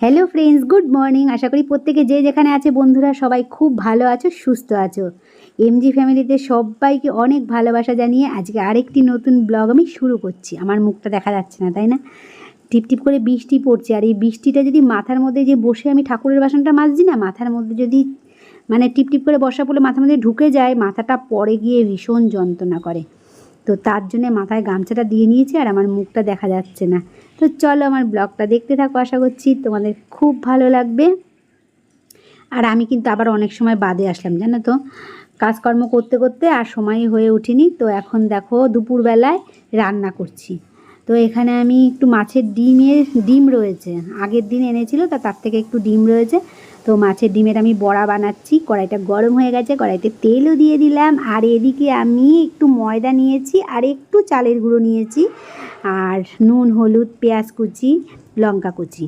Hello friends good morning আশা করি প্রত্যেকে যে যেখানে আছে বন্ধুরা সবাই খুব ভালো আছো, সুস্থ আছো। এমজি ফ্যামিলিতে সবাইকে অনেক ভালোবাসা জানিয়ে আজকে আরেকটি নতুন ব্লগ আমি শুরু করছি। আমার মুখটা দেখা যাচ্ছে না, তাই না? টিপ টিপ করে বৃষ্টি পড়ছে আর এই বৃষ্টিটা যদি মাথার মধ্যে যে বসে আমি ঠাকুরের বাসনটা মাজছি না, মাথার মধ্যে যদি মানে টিপ টিপ করে বসা পড়লে মাথার মধ্যে ঢুকে যায়, মাথাটা পরে গিয়ে ভীষণ যন্ত্রণা করে। তো তার জন্যে মাথায় গামছাটা দিয়ে নিয়েছি আর আমার মুখটা দেখা যাচ্ছে না। তো চলো আমার ব্লগটা দেখতে থাকো, আশা করছি তোমাদের খুব ভালো লাগবে। আর আমি কিন্তু আবার অনেক সময় বাদে আসলাম, জানো তো? কাজকর্ম করতে করতে আর সময় হয়ে উঠিনি তো এখন দেখো দুপুরবেলায় রান্না করছি। তো এখানে আমি একটু মাছের ডিমের, ডিম রয়েছে। আগের দিন এনেছিল, তা তার থেকে একটু ডিম রয়েছে। তো মাছের ডিমের আমি বড়া বানাচ্ছি, কড়াইটা গরম হয়ে গেছে, কড়াইতে তেলও দিয়ে দিলাম। আর এদিকে আমি একটু ময়দা নিয়েছি আর একটু চালের গুঁড়ো নিয়েছি। আর নুন, হলুদ, পেঁয়াজ কুচি, লঙ্কা কুচি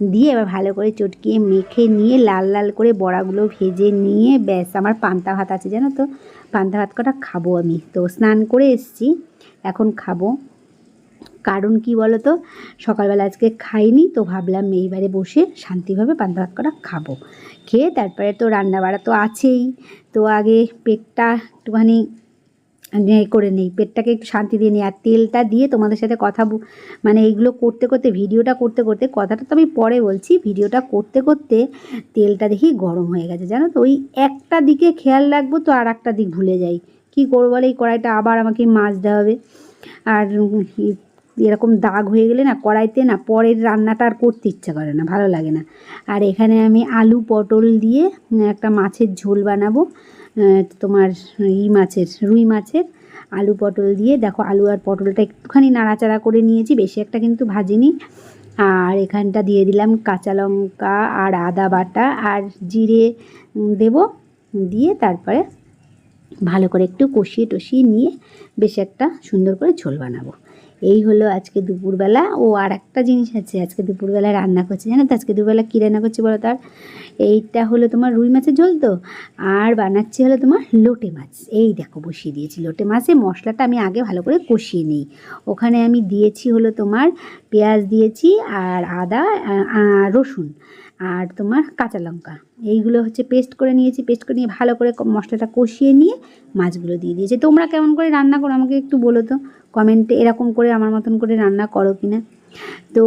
দিয়ে এবার ভালো করে চটকিয়ে মেখে নিয়ে লাল লাল করে বড়াগুলো ভেজে নিয়ে ব্যাস আমার পান্তা ভাত আছে জানো তো? পান্তা ভাত কটা খাব আমি। তো স্নান করে এসছি, এখন খাব। কারণ কি বলো তো সকালবেলা আজকে খাইনি, তো ভাবলাম এইবারে বসে শান্তিভাবে পান্তা ভাত করা খাব। খেয়ে তারপরে তো রান্না বাড়া তো আছেই, তো আগে পেটটা একটুখানি করে নেই। পেটটাকে একটু শান্তি দিয়ে নিই আর তেলটা দিয়ে তোমাদের সাথে কথা মানে এইগুলো করতে করতে, ভিডিওটা করতে করতে, কথাটা তো আমি পরে বলছি, ভিডিওটা করতে করতে তেলটা দেখি গরম হয়ে গেছে, জানো তো? ওই একটা দিকে খেয়াল রাখব তো আর একটা দিক ভুলে যাই। কি করব বলে? এই কড়াইটা আবার আমাকে মাজতে হবে। আর এরকম দাগ হয়ে গেলে না কড়াইতে না পরের রান্নাটা আর করতে ইচ্ছা করে না, ভালো লাগে না। আর এখানে আমি আলু পটল দিয়ে একটা মাছের ঝোল বানাবো তোমার ই মাছের, রুই মাছের আলু পটল দিয়ে। দেখো আলু আর পটলটা একটুখানি নাড়াচাড়া করে নিয়েছি, বেশি একটা কিন্তু ভাজিনি। আর এখানটা দিয়ে দিলাম কাঁচা লঙ্কা আর আদা বাটা আর জিরে দেবো। দিয়ে তারপরে ভালো করে একটু কষিয়ে টষিয়ে নিয়ে বেশ একটা সুন্দর করে ঝোল বানাবো। এই হলো আজকে দুপুরবেলা। ও আর একটা জিনিস আছে, আজকে দুপুরবেলা রান্না করছে, জানো তো? আজকে দুপুরবেলা কী রান্না করছি বলো তার এইটা হলো তোমার রুই মাছের ঝোল তো? আর বানাচ্ছি হলো তোমার লোটে মাছ। এই দেখো, বসিয়ে দিয়েছি লোটে মাছে। মশলাটা আমি আগে ভালো করে কষিয়ে নিই। ওখানে আমি দিয়েছি হলো তোমার পেঁয়াজ দিয়েছি আর আদা রসুন। আর তোমার কাঁচা লঙ্কা। এইগুলো হচ্ছে পেস্ট করে নিয়েছি পেস্ট করে নিয়ে ভালো করে মশলাটা কষিয়ে নিয়ে মাছগুলো দিয়ে দিয়েছি। তোমরা কেমন করে রান্না করো আমাকে একটু বলো তো। কমেন্টে এরকম করে আমার মতন করে রান্না করো কি না তো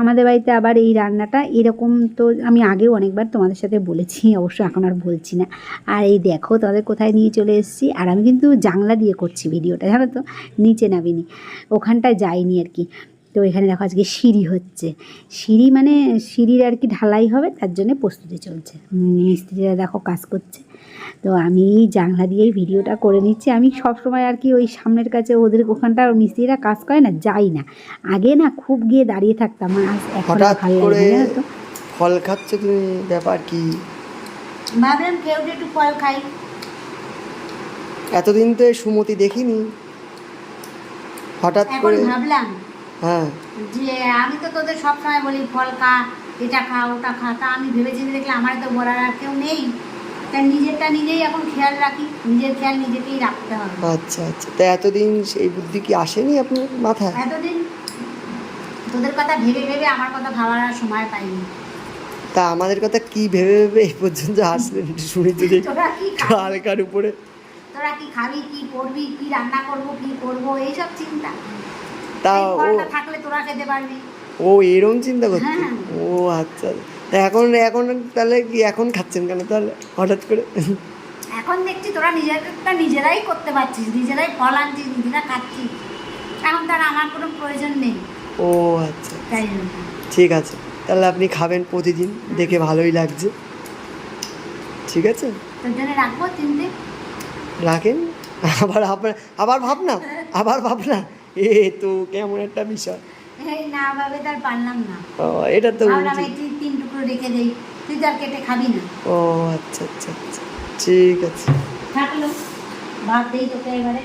আমাদের বাড়িতে আবার এই রান্নাটা এরকম তো আমি আগেও অনেকবার তোমাদের সাথে বলেছি, অবশ্য এখন আর বলছি না। আর এই দেখো তাদের কোথায় নিয়ে চলে এসেছি। আর আমি কিন্তু জানলা দিয়ে করছি ভিডিওটা, জানো তো? নিচে নামিনি। ওখানটায় যাইনি আর কি। তো এখানে দেখো আজকে সিঁড়ি হচ্ছে। সিঁড়ি মানে সিঁড়ির আর কি ঢালাই হবে তার জন্য প্রস্তুতি চলছে। মিস্ত্রিরা দেখো কাজ করছে। তো আমি এই জানলা দিয়েই ভিডিওটা করে নিচ্ছি। আমি সব সময় আর কি ওই সামনের কাছে ওদের ওখানটা মিস্ত্রিরা কাজ করে না যাই না। আগে না খুব গিয়ে দাঁড়িয়ে থাকতাম আজ এখন হঠাৎ ভালো লাগে না, তো। ফল খাচ্ছ তুমি? ব্যাপার কি? ভাবলাম কেউ একটু ফল খাই। এতদিন তো সুমতি দেখিনি। হঠাৎ করে ভাবলাম হ্যাঁ। যে আমি তো তোদের সবসময় বলি ফল খা এটা খা ওটা খা তা আমি ভেবেছি দেখলে আমার তো বলার আর কেউ নেই। তা নিজেরটা নিজেই এখন খেয়াল রাখি নিজের খেয়াল নিজেকেই রাখতে হবে। আচ্ছা আচ্ছা। তা এতদিন সেই বুদ্ধি কি আসেনি আপনার মাথায়? এতদিন তোদের কথা ভেবে ভেবে আমার কথা ভাবার আর সময় পাইনি। তা আমাদের কথা কি ভেবে ভেবে এই পর্যন্ত আসলেন শুনি তো হালকার উপরে। তোরা কি খাবি কি করবি কি রান্না করব কি করব এইসব চিন্তা। তা ও থাকলে তোরা খেতে পারবি। ও এরকম চিন্তা করছে? হ্যাঁ। ও আচ্ছা। এখন এখন তাহলে কি এখন খাচ্ছেন কেন তাহলে হঠাৎ করে? এখন দেখছি তোরা নিজেরটা নিজেরাই করতে পারছিস নিজেরাই ফল আনছিস নিজেরা খাচ্ছিস। এখন তার আমার কোনো প্রয়োজন নেই। ও আচ্ছা। তাই ঠিক আছে। তাহলে আপনি খাবেন প্রতিদিন দেখে ভালোই লাগছে। ঠিক আছে? তোর জন্য রাখব তিনটে। রাখেন? আবার আপনার আবার ভাবনা আবার ভাবনা। এ তো কেমন একটা বিষয়। না ভাবে তার পারলাম না। ও এটা তো তিন টুকরো রেখে দেই তুই কেটে খাবি না। ও আচ্ছা আচ্ছা আচ্ছা ঠিক আছে। থাকল ভাত দেই তোকে এবারে।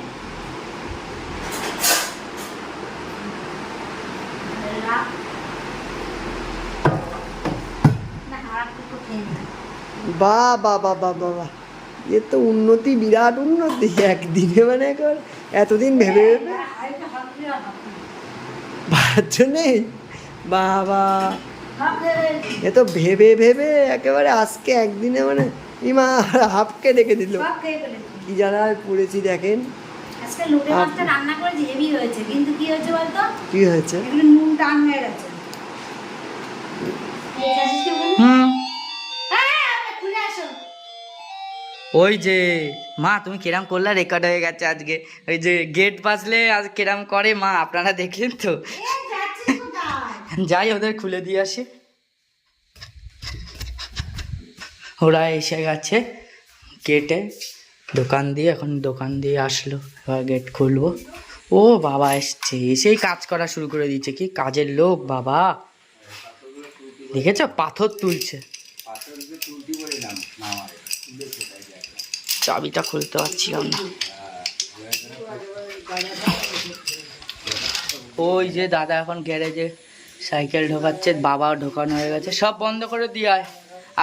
বা বা বা বা বা। বা এ তো উন্নতি বিরাট উন্নতি। একদিনে মানে একবার এতদিন ভেবে ভেবে। ভাবছ নেই বাবা। এ তো ভেবে ভেবে একেবারে আজকে একদিনে মানে ইমা হাফকে ডেকে দিল। কি জানায় পড়েছি দেখেন। আজকে লোটে মাছটা রান্না করেছি হেভি হয়েছে। কিন্তু কি হয়েছে বলতো? কি হয়েছে? এগুলো নুন টান হয়ে গেছে। এই আসিস কি ওখানে? হুম। ওই যে, মা, তুমি কিরাম করলে রেকর্ড হয়ে গেছে আজকে? ওই যে গেট বাজলে আজ কিরাম করে মা, আপনারা দেখলেন তো? যাই ওদের খুলে দিয়ে আসি। ওরা এসে গেছে গেটে দোকান দিয়ে, এখন দোকান দিয়ে আসলো। এবার গেট খুলবো। ও বাবা এসছে, এসেই কাজ করা শুরু করে দিয়েছে। কি কাজের লোক বাবা? দেখেছ? পাথর তুলছে। চাবিটা খুলতে পারছিলাম না ওই যে দাদা এখন গ্যারেজে সাইকেল ঢোকাচ্ছে বাবা ঢোকানো হয়ে গেছে। সব বন্ধ করে দিয়ে আয়।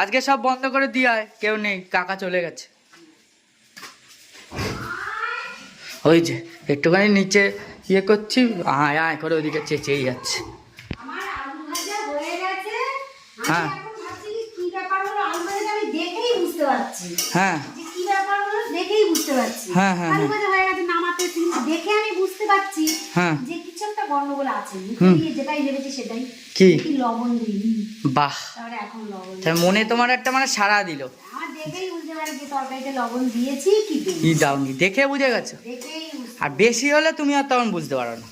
আজকে সব বন্ধ করে দিয়ে আয় কেউ নেই কাকা চলে গেছে। ওই যে একটুখানি নিচে ইয়ে করছি আয় আয় করে ওদিকে চেঁচেই যাচ্ছে। হয়ে গেছে। আমি হ্যাঁ। দেখেই বুঝতে পারছি। হ্যাঁ, হ্যাঁ, হ্যাঁ। হয়ে গেছে নামাতে কিন্তু দেখে আমি বুঝতে পারছি হ্যাঁ। যে কিছু একটা গন্ডগোল আছে। যেটাই ভেবেছি সেটাই। কি? লবণ দিই বাহ। তাহলে এখন লবণ মনে তোমার একটা মানে সাড়া দিল। আমার দেখেই বুঝতে পারি যে তরকারিতে লবণ দিয়েছি কি দাওনি দেখে বুঝে গেছো? দেখেই আর বেশি হলে তুমি আর তখন বুঝতে পারো না।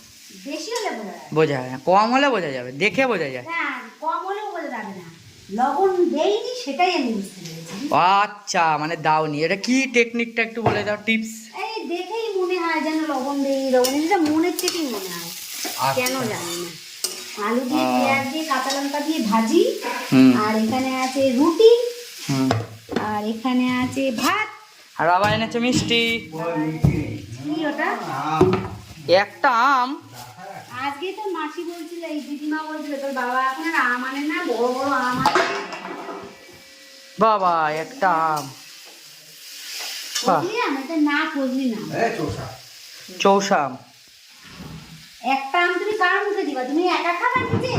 বেশি হলে বোঝা যায় না কম হলে বোঝা যাবে দেখে বোঝা যায়। হ্যাঁ কম হলেও বোঝা যাবে না। লবণ দেইনি সেটাই আমি বুঝতে আচ্ছা মানে দাওনি। এটা কি টেকনিকটা একটু বলে দাও টিপস এই দেখেই মনে হয় যেন লবণ দেই লবণ যেটা মনের থেকেই মনে হয়। কেন জানি না। আলু দিয়ে পেঁয়াজ দিয়ে কাঁচা লঙ্কা দিয়ে ভাজি। আর এখানে আছে রুটি। আর এখানে আছে ভাত। আর বাবা এনেছে মিষ্টি। কি ওটা? একটা আম। আজকে তো মাসি বলছিল এই দিদিমা বলছিল তোর বাবা এখন আর আম আনে না বড় বড় আম আনে। বাবা একটা আম। বাহ। বুঝলি আম এটা না বুঝলি না। চৌষা। আম। একটা আম তুমি কার মুখে দিবা? তুমি একা খাবা নিজে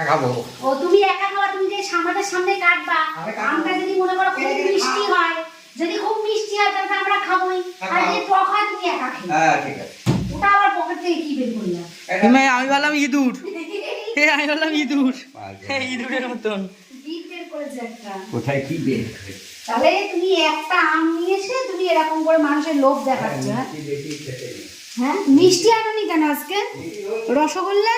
খাব। ও তুমি একা খাবা তুমি যে আমাদের সামনে কাটবা। আমটা যদি মনে করো খুব মিষ্টি হয় যদি খুব মিষ্টি হয় তাহলে আমরা খাবোই। আর যদি টক হয় তুমি একা খাই হ্যাঁ ঠিক আছে। ওটা আবার পকেট থেকে কি বের করলাম আমি বললাম ইঁদুর। আমি বললাম ইঁদুর। ইঁদুরের মতন বিট বের করেছে একটা কোথায় কি বের তাহলে তুমি একটা আম নিয়ে এসে তুমি এরকম করে মানুষের লোভ দেখাচ্ছ হ্যাঁ? হ্যাঁ? মিষ্টি আনোনি কেন আজকে? রসগোল্লা?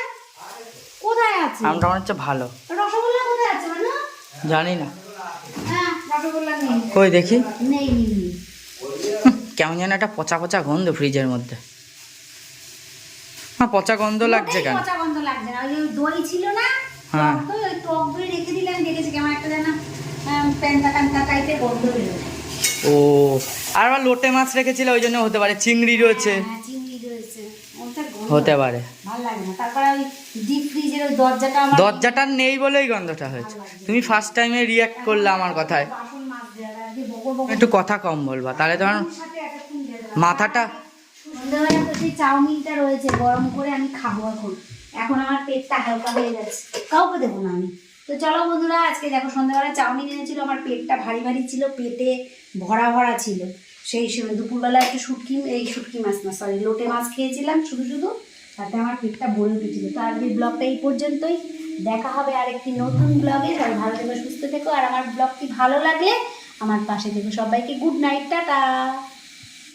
কোথায় আছে? আমটা মনে হচ্ছে ভালো। রসগোল্লা কোথায় আছে মানে জানি না। হ্যাঁ রসগোল্লা নেই। কই দেখি? নেই। কেমন যেন একটা পচা পচা গন্ধ ফ্রিজের মধ্যে। হ্যাঁ পচা গন্ধ লাগছে কেন? পচা গন্ধ লাগছে না। ওই দই ছিল না? হ্যাঁ। টক দই ওই টক দই রেখে আমি দেখেছি কেমন একটা যেন প্যান্টা প্যান্টা টাইপের গন্ধ বেরোয়। ও আর আবার লোটে মাছ রেখেছিল ওই জন্য হতে পারে চিংড়ি রয়েছে। হ্যাঁ হতে পারে। দরজাটা আমার নেই বলেই গন্ধটা হয়েছে। তুমি ফার্স্ট টাইমে রিয়াক্ট করলে আমার কথায়। একটু কথা কম বলবা তাহলে তোমার। মাথাটা চাউমিনটা রয়েছে গরম করে আমি খাব এখন। এখন আমার পেটটা হালকা হয়ে যাচ্ছে। কাউকে দেবো না আমি। তো চলো বন্ধুরা, আজকে দেখো সন্ধ্যাবেলা চাউমিন এনেছিল, আমার পেটটা ভারী ভারী ছিল, পেটে ভরা ভরা ছিল। সেই সময় দুপুরবেলা একটু শুটকি, এই শুটকি মাছ না সরি লোটে মাছ খেয়েছিলাম শুধু শুধু, তাতে আমার পেটটা ভরে উঠেছিল। তো আজকে ব্লগটা এই পর্যন্তই। দেখা হবে আর একটি নতুন ব্লগে। সবাই ভালো থেকো, সুস্থ থেকো। আর আমার ব্লগটি ভালো লাগলে আমার পাশে থেকো। সবাইকে গুড নাইট, টাটা।